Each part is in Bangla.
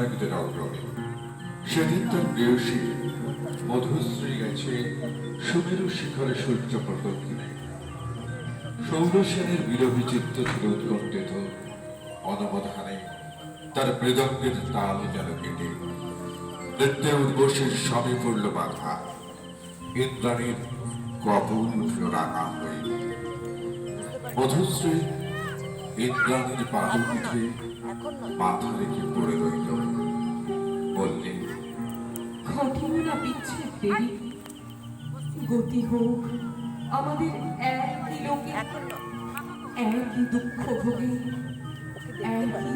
গীতনায়কদের অগ্রণী সেদিন তার প্রেয়সী মধুশ্রী গেছে সুমেরু শিখরে সূর্য প্রদক্ষিণে। সৌরসেনের বিরোহী চিত্ত ছিল উৎকণ্ঠিত। অনবধানে তার মৃদঙ্গের তাল যেন কেটে। নৃত্যে উদ্বোসের সবে পড়ল বাধা। ইন্দ্রাণীর কবল রাঙা হয়ে। মধুশ্রী ইন্দ্রাণীর পাদ উঠে মাথা রেখে পড়ে রইল বললে ঘটিল না বিচ্ছেদ দেরি গতি হোক আমাদের একই লোকে একই দুঃখ ভোগে একই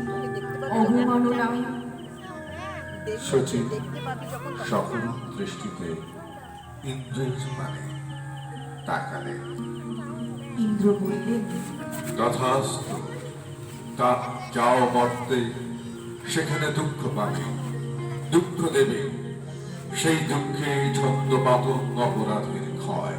অবমাননায়। সকল দৃষ্টিতে ইন্দ্রের মানে তাকালে। ইন্দ্র বললেন তথাস্ত তা যাও মর্তে সেখানে দুঃখ পাবে। দুঃখ দেবে। সেই দুঃখে ছন্দ পাতন অপরাধের ক্ষয়।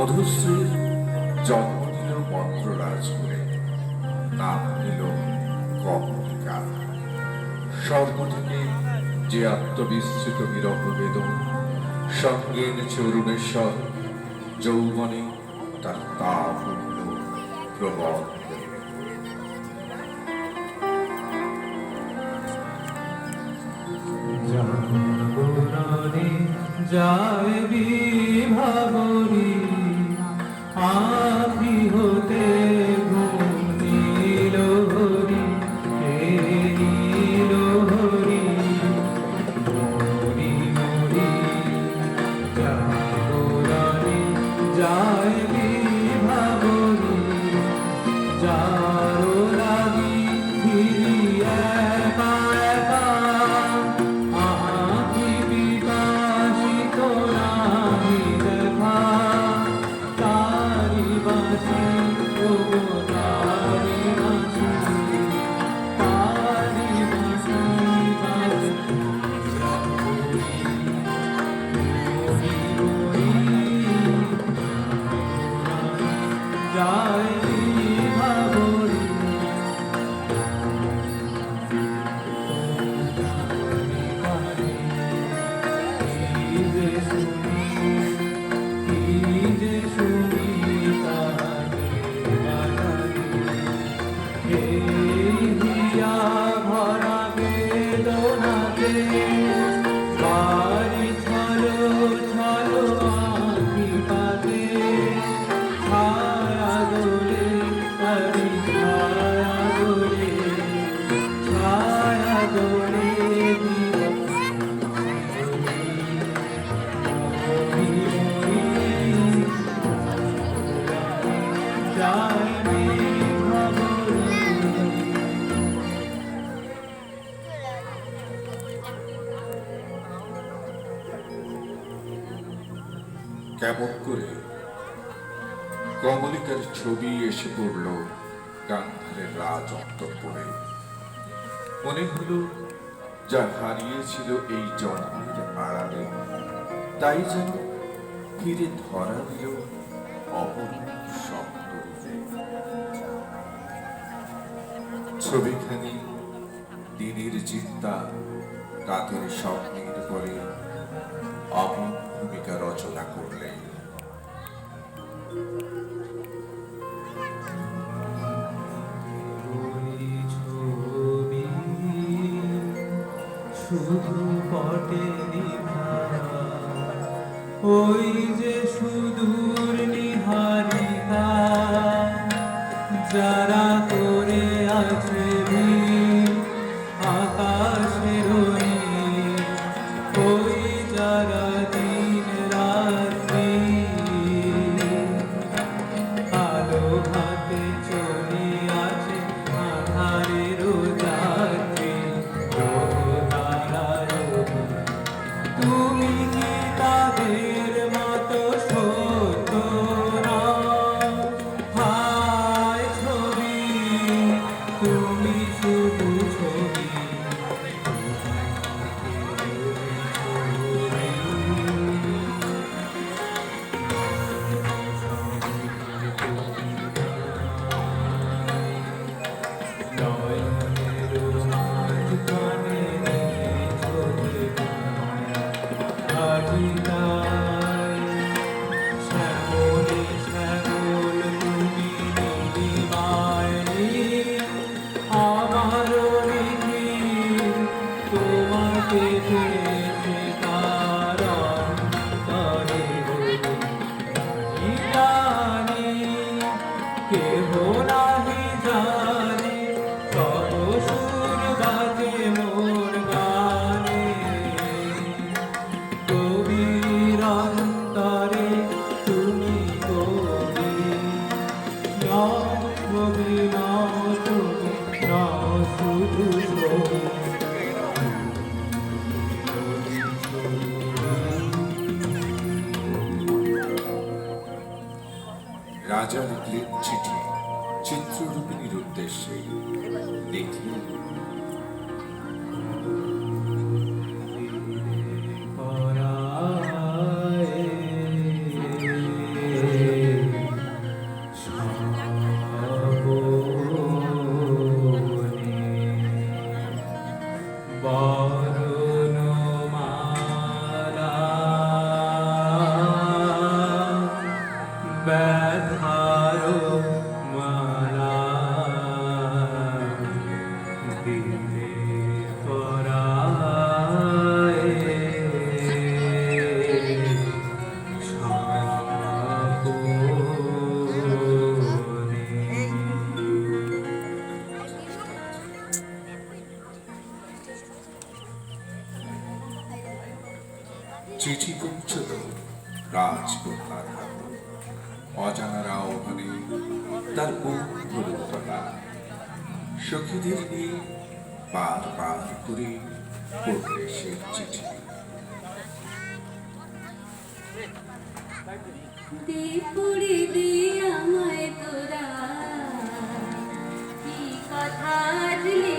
মধুশ্রীর জন্ম নিল নাম নিল কমলিকা যে আত্মবিস্তৃত বিরহ বেদন সঙ্গে এনেছে অরুণেশ্বর, যৌবনে তার তাপ উঠল প্রবল যায়। day. তপনে মনে হলো যা হারিয়েছিল এই জন্মের আড়ালে, তাই যেন ফিরে ধরা দিল অপরূপ শব্দরূপে ছবিখানি দিনের চিন্তা, রাতের স্বপ্নের পরে অপর ভূমিকা রচনা করলেন। peace. দীর্ঘে বার বার করে পড়লে সে চিঠি। দে পুরি আমায় তোরা কি কথা আজলে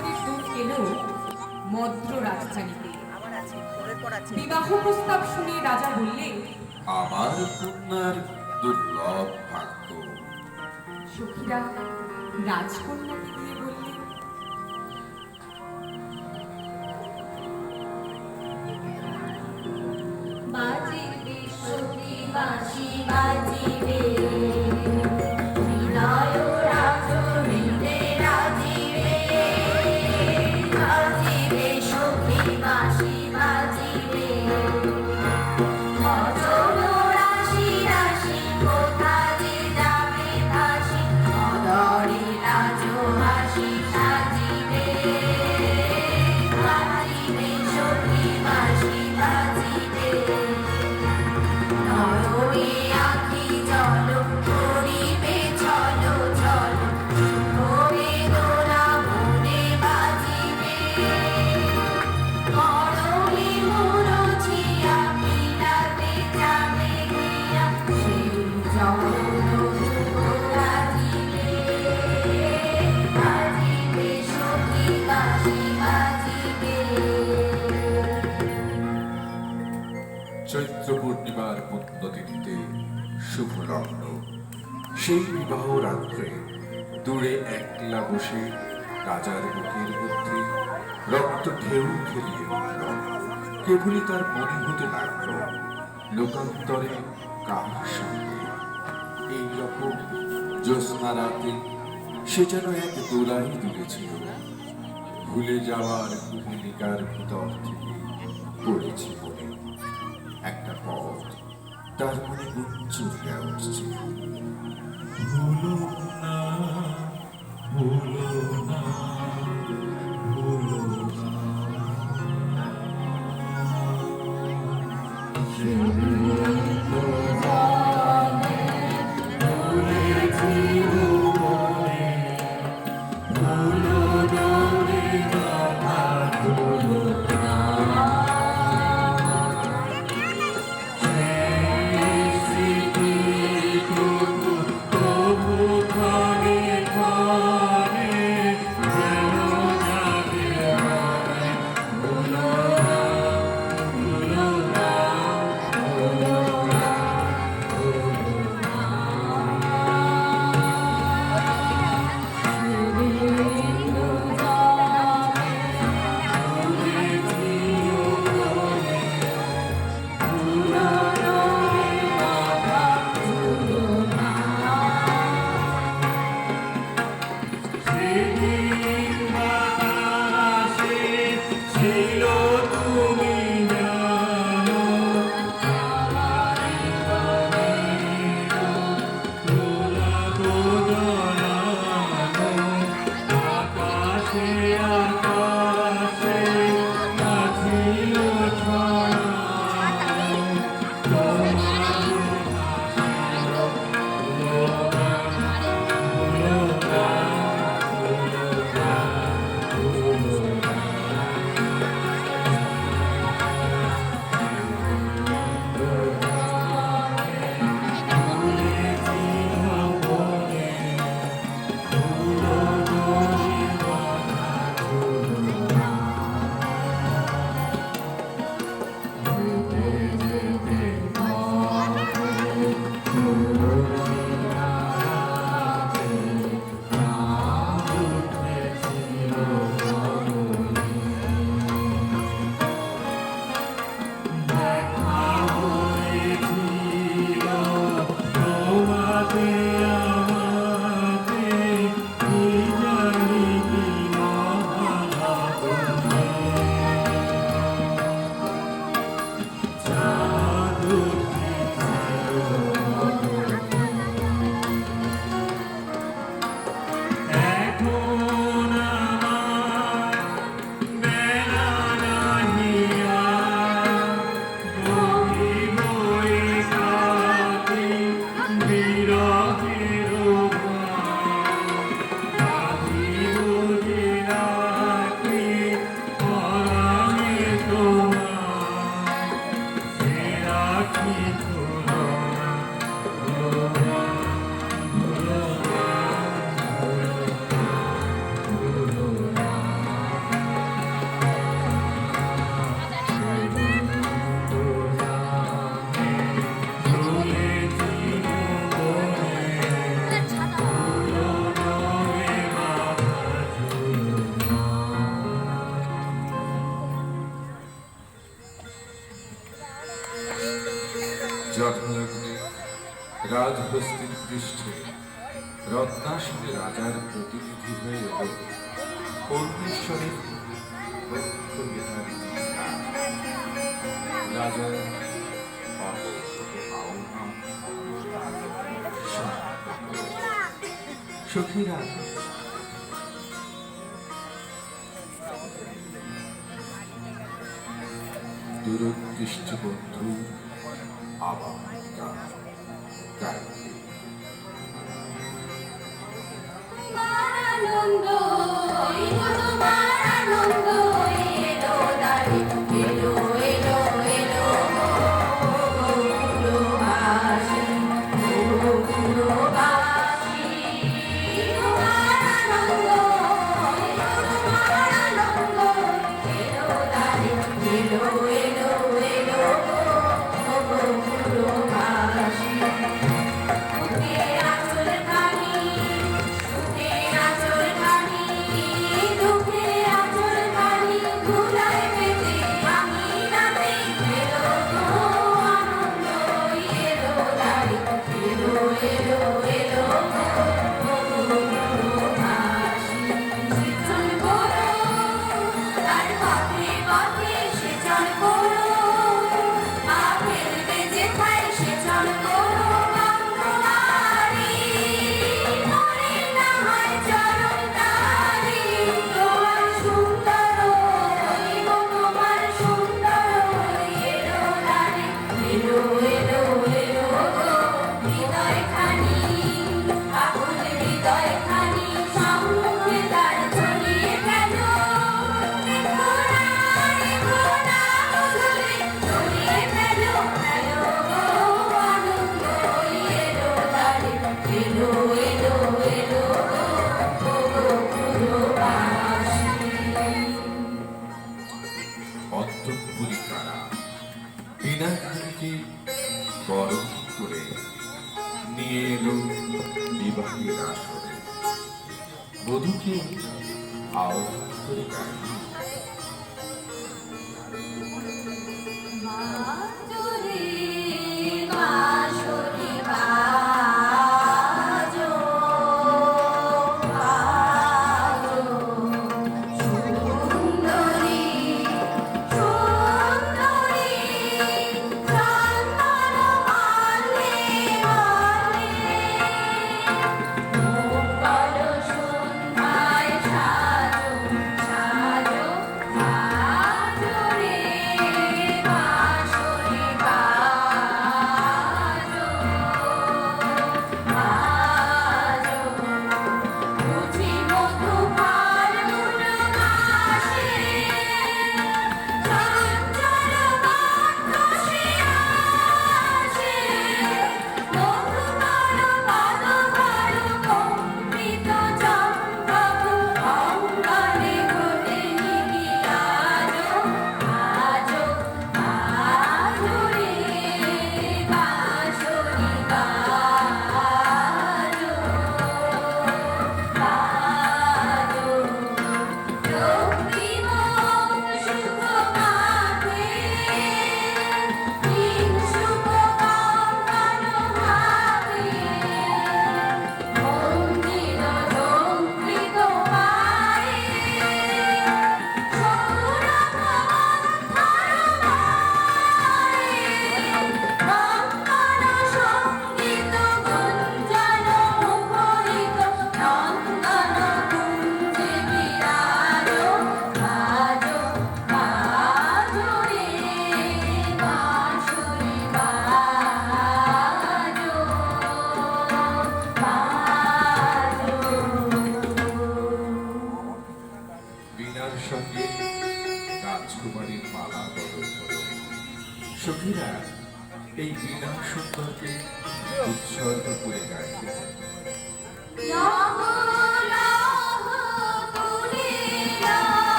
সংসারের সুখ এলেও মদ্র রাজধানীতে। বিবাহ প্রস্তাব শুনে রাজা বললেন আমার কন্যার দুর্লভ ভাগ্য। সখীরা রাজকন্যাকে বিরহ রাত্রে দূরে একলা বসে রাজার বুকের মধ্যে রক্ত ঢেউ খেলিয়ে উঠল। কেবলই তার মনে হতে লাগল, লোকান্তরে কার সঙ্গে এইরকম জ্যোৎস্না রাতে সে যেন এক দোলাই তুলেছিল ভুলে যাওয়ার ভূমিকার ভিতর থেকে পড়েছে বলে। একটা পথ তার মনে হয়ে উঠছে ভুলো না ভুলো না। সখীরা দুরুৎকৃষ্ট আবার। বিনাশকে বরণ করে নিয়ে এলো বিবাহের আসরে। বধূকে আওয়াজ করে গাইল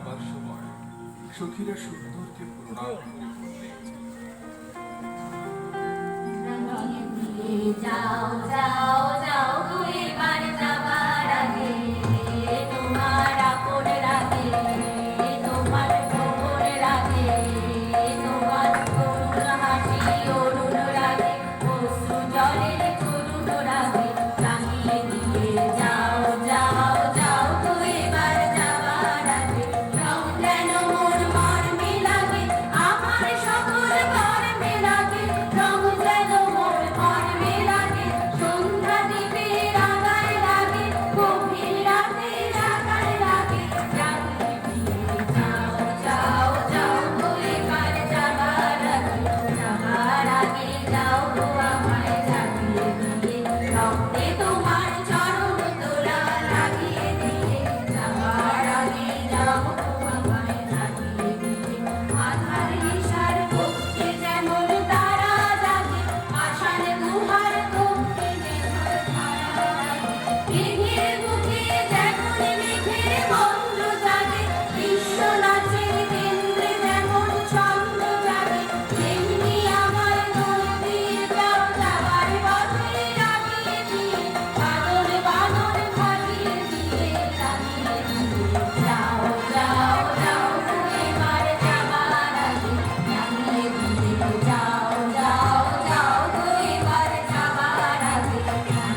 যাবার সময় সখীরা সুন্দরকে প্রণাম করে বললে যাও যাও।